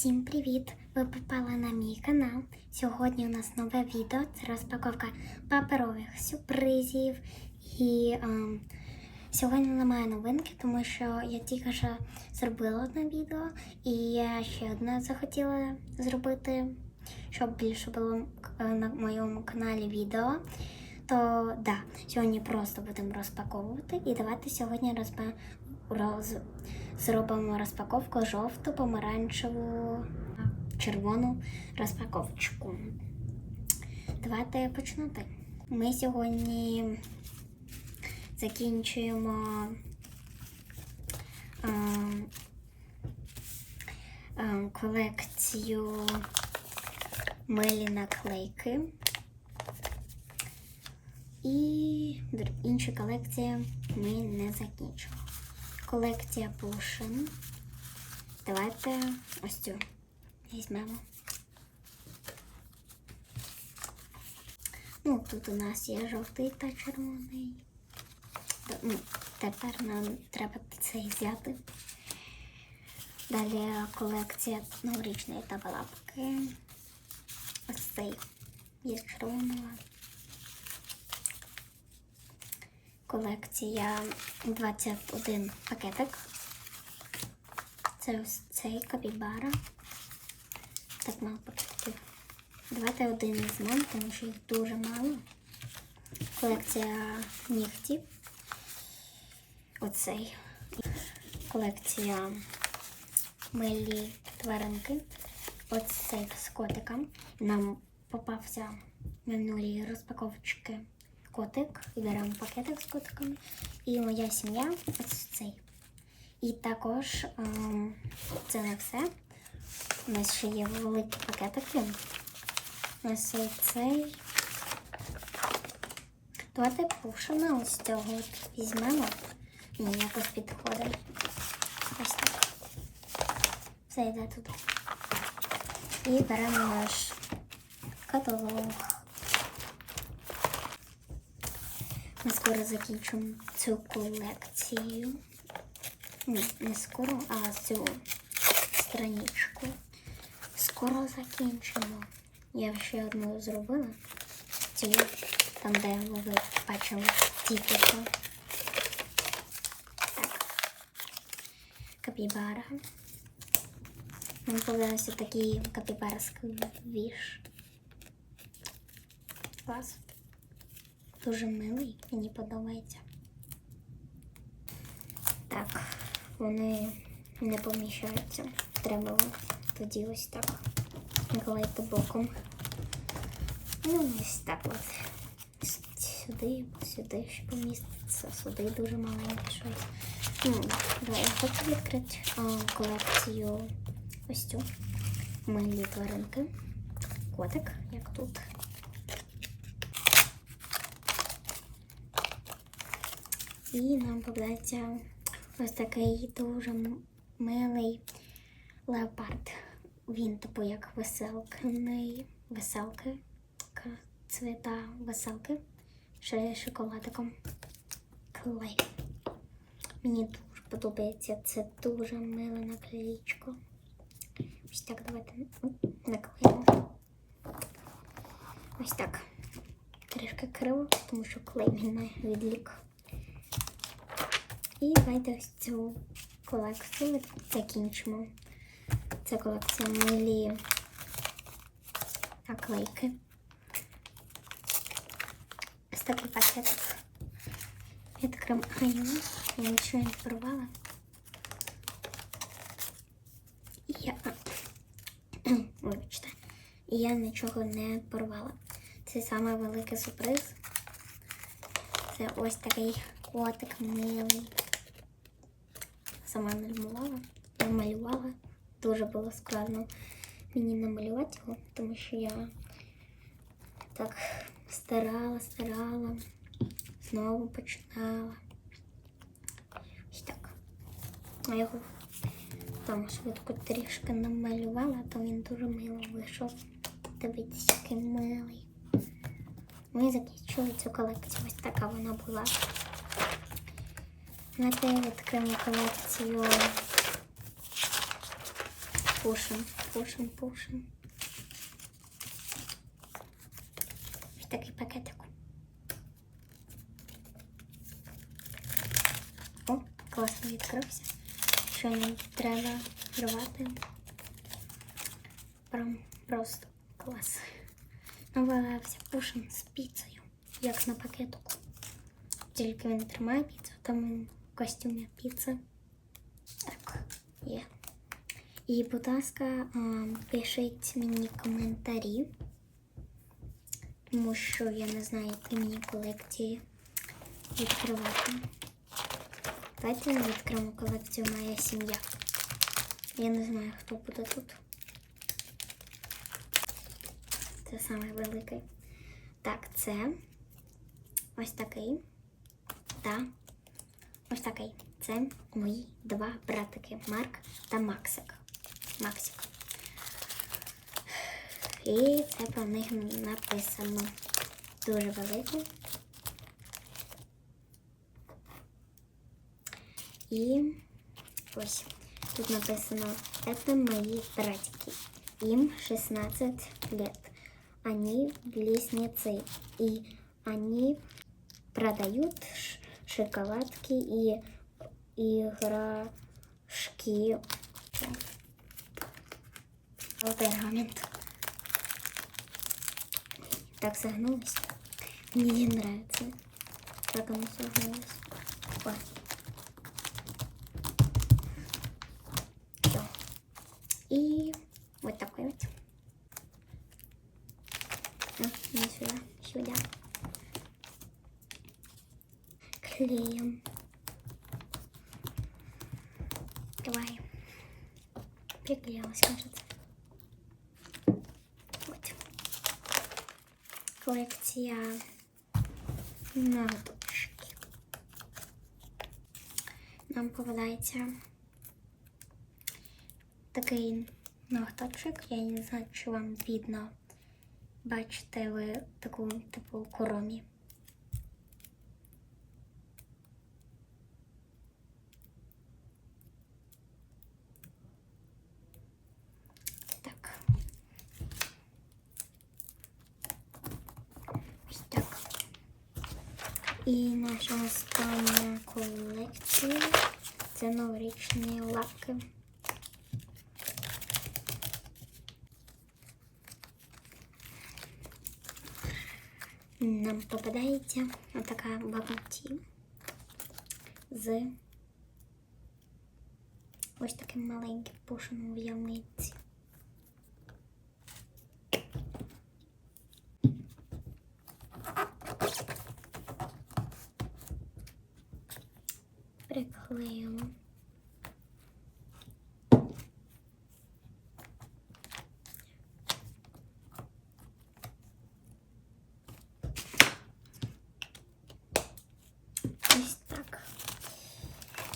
Всім привіт! Ви попали на мій канал. Сьогодні у нас нове відео. Це розпаковка паперових сюрпризів. І ем, сьогодні немає новинки, тому що я тільки що зробила одне відео, і я ще одне захотіла зробити, щоб більше було е, на моєму каналі відео. То да, сьогодні просто будемо розпаковувати. І давайте сьогодні розпа... роз... зробимо розпаковку жовту, помаранчеву, червону розпаковочку. Давайте почнути. Ми сьогодні закінчуємо е, е, колекцію милі наклейки. І інші колекції ми не закінчили. Колекція Пушин. Давайте ось цю візьмемо. Ну, тут у нас є жовтий та червоний. Ну, тепер нам треба цей взяти. Далі колекція новорічної табалапки. Ось цей є червоного. Колекція 21 пакетик. Це ось цей капібара. Так мало пакетиків. Давайте один візьмемо, тому що їх дуже мало. Колекція нігтів. Оцей. Колекція милі тваринки. Оцей з котиком. Нам попався в минулій розпаковочки котик. Беремо пакетик з котиками. І моя сім'я ось цей. І також ем, це не все. У нас ще є великі пакетики. У нас є цей. Давайте пушимо ось цього от візьмемо. Ні, якось підходить. Ось так. Все йде туди. І беремо наш каталог. Ми скоро закінчимо цю колекцію. Ні, не скоро, а цю страничку. Скоро закінчимо. Я ще одну зробила. Цю, там, де ви бачили тільки. Так. Капібара. Мені подобається такий капібарський віш. Клас. Дуже милий, мені подобається. Так, вони не поміщаються. Треба тоді ось так наклеїти боком. Ну, ось так от. Сюди, сюди ще поміститься, сюди дуже маленьке щось. Ну, давай, я хочу відкрити а, колекцію ось цю. Милі тваринки. Котик, як тут. І нам попадається ось такий дуже милий леопард. Він типу як веселкний, веселки, цвіта веселки, з шоколадиком. Клей. Мені дуже подобається. Це дуже миле наклеїчко. Ось так давайте наклеїмо. Ось так. Трішки криво, тому що клей мене відлік. І давайте ось цю колекцію ми закінчимо. Це колекція милі наклейки. Ось такий пакет. Відкриваємо. Я нічого не порвала. Я... Вибачте. Я нічого не порвала. Це саме великий сюрприз. Це ось такий котик милий. Сама намалювала. Я малювала. Дуже було складно мені намалювати його, тому що я так старала, старала, знову починала. Ось так. А його там швидко трішки намалювала, то він дуже мило вийшов. Дивіться, який милий. Ми закінчили цю колекцію. Ось така вона була. Давайте відкриємо колекцію Пушин. Пушим, пушим. Ось такий пакетик. О, класно відкрився. Що не треба рвати. Прям просто клас. Навалився пушин з піцею, як на пакетику. Тільки він тримає піцу, там він костюмі піци. Так, є. І, будь ласка, пишіть мені коментарі, тому що я не знаю, які мені колекції відкривати. Давайте ми відкриємо колекцію Моя сім'я. Я не знаю, хто буде тут. Це самий великий. Так, це ось такий. Та ось такий. Це мої два братики Марк та Максик. Максик. І це про них написано дуже велике. І ось тут написано это мои братики. Им 16 лет. Они близнецы. И они продают ш- шоколадки и игрушки. Вот пергамент. Так согнулась. Мне не нравится. Как оно согнулось. Ой. Всё. И вот такой вот. Ну, не сюда, сюда. Клеем. Давай. Приклеилась, кажется. Вот. Колекція нагадочки. Нам попадається такий ногточок. Я не знаю, чи вам видно. Бачите ви таку типу коромі. Так. Ось так. І наша остання колекція це новорічні лаки. Нам попадається така бабуті з ось таким маленьким пушеном в ямиці. Приклеїмо. Ось так.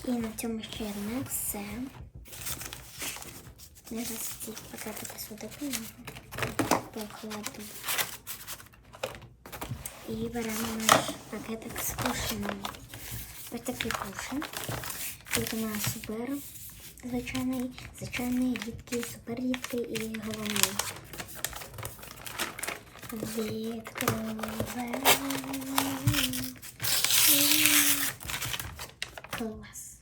І на цьому ще не все. Я зараз ці пакетики сюди покладу. І беремо наш пакетик з кушанням. Ось такий кушан. Тут у нас супер звичайний, звичайний, рідкий, супер рідкий і головний. Відкриваємо. Клас.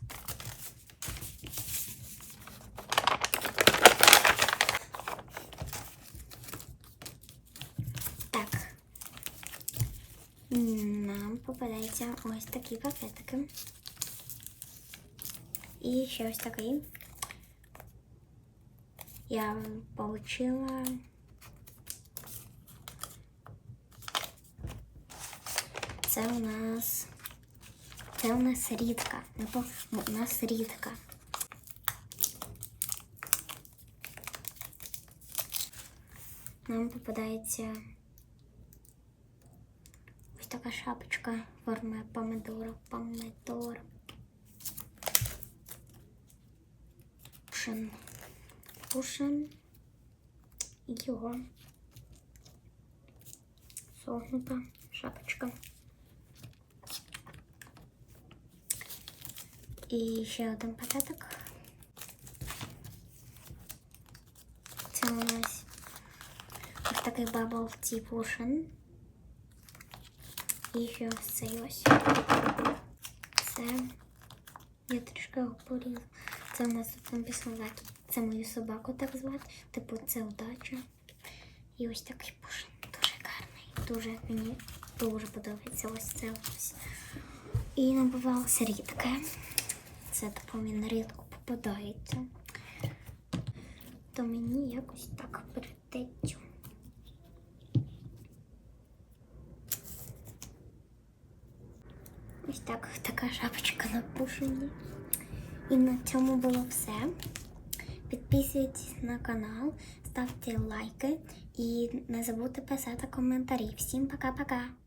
Так. Нам попадається ось такі пакетики. І ще ось такий. Я получила Це у нас. Це у нас рідка. У нас рідка. Нам попадається така шапочка форми помидора. Помидор. Пушин. Пушин. Його. Согнута шапочка. І ще один пакетик. Це у нас ось такий Bubble Tea Potion. І ось цей ось. Це я трішки його порізала. Це у нас тут написано лакі. Це мою собаку так звати. Типу, це удача. І ось такий пушин. Дуже гарний. Дуже мені дуже подобається ось це ось. І набувалося рідке. Це типу він рідко попадається. То мені якось так притечу. Так, така шапочка на пушені. І на цьому було все. Підписуйтесь на канал, ставте лайки і не забудьте писати коментарі. Всім пока-пока!